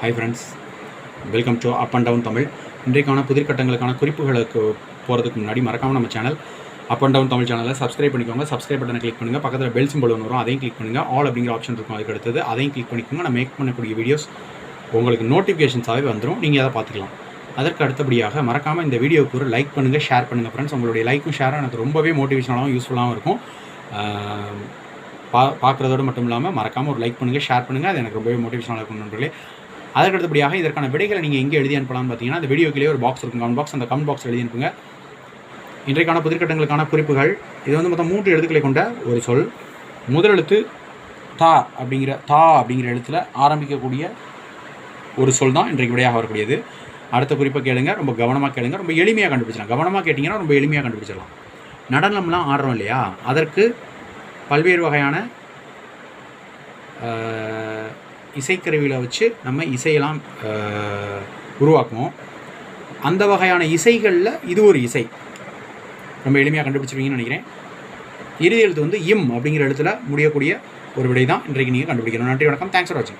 Hi friends welcome to up and down Tamil இன்றைக்கான புதிர்கட்டங்களுக்கான குறிப்புகளுக்கு போகிறதுக்கு முன்னாடி மறக்காமல் நம்ம channel up and down Tamil சேனலை சப்ஸ்கிரைப் பண்ணிக்கோங்க. சப்ஸ்கிரைப் பட்டனை கிளிக் பண்ணுங்கள் பக்கத்தில் பெல் சிம்பிள் ஒன்று வரும். அதையும் கிளிக் பண்ணுங்கள் ஆல் அப்படிங்கிற ஆப்ஷன் இருக்கும் அதுக்கு அடுத்தது. அதையும் கிளிக் பண்ணிக்கோங்க. நான் மேக் பண்ணக்கூடிய வீடியோஸ் உங்களுக்கு நோட்டிஃபிகேஷன்ஸாகவே வந்துடும் நீங்கள் அதை பார்த்துக்கலாம். அதற்கு அடுத்தபடியாக மறக்காமல் இந்த வீடியோவுக்கு ஒரு லைக் பண்ணுங்கள் ஷேர் பண்ணுங்கள் ஃப்ரெண்ட்ஸ் உங்களுடைய லைக்கும் ஷேரும் எனக்கு ரொம்பவே மோட்டிவேஷனாகவும் யூஸ்ஃபுல்லாகவும் இருக்கும். பா பார்க்குறதோடு மட்டும் இல்லாமல் மறக்காமல் ஒரு லைக் பண்ணுங்கள் ஷேர் பண்ணுங்கள் அது எனக்கு ரொம்பவே மோட்டிவேஷனாக இருக்கும் நண்பர்களே. அதற்கு அடுத்தபடியாக இதற்கான விடைகளை நீங்கள் எங்கே எழுதி அனுப்பலாம்னு பார்த்தீங்கன்னா அந்த வீடியோக்கிலே ஒரு பாக்ஸ் இருக்கும். கமெண்ட் பாக்ஸ் அந்த கமெண்ட் பாக்ஸ் எழுதி அனுப்புங்க. இன்றைக்கான புதிர்கட்டங்களுக்கான குறிப்புகள் இது வந்து மொத்தம் மூன்று எழுத்துக்களை கொண்ட ஒரு சொல். முதல் எழுத்து தா அப்படிங்கிற தா அப்படிங்கிற எழுத்தில் ஆரம்பிக்கக்கூடிய ஒரு சொல் தான் இன்றைக்கு விடையாக வரக்கூடியது. அடுத்த குறிப்பை கேளுங்க. ரொம்ப கவனமாக கேளுங்க. ரொம்ப எளிமையாக கண்டுபிடிச்சிடலாம். கவனமாக கேட்டிங்கன்னா ரொம்ப எளிமையாக கண்டுபிடிச்சிடலாம். நடனம்லாம் ஆடுறோம் இல்லையா? அதற்கு பல்வேறு வகையான இசைக்கருவிகளை வச்சு நம்ம இசையெல்லாம் உருவாக்குவோம். அந்த வகையான இசைகளில் இது ஒரு இசை. ரொம்ப எளிமையாக கண்டுபிடிச்சிருவீங்கன்னு நினைக்கிறேன். இறுதி எழுத்து வந்து இம் அப்படிங்கிற எழுத்துல முடியக்கூடிய ஒரு விடை தான் இன்றைக்கு நீங்கள் கண்டுபிடிக்கணும். நன்றி வணக்கம். தேங்க்ஸ் ஃபார் வாட்சிங்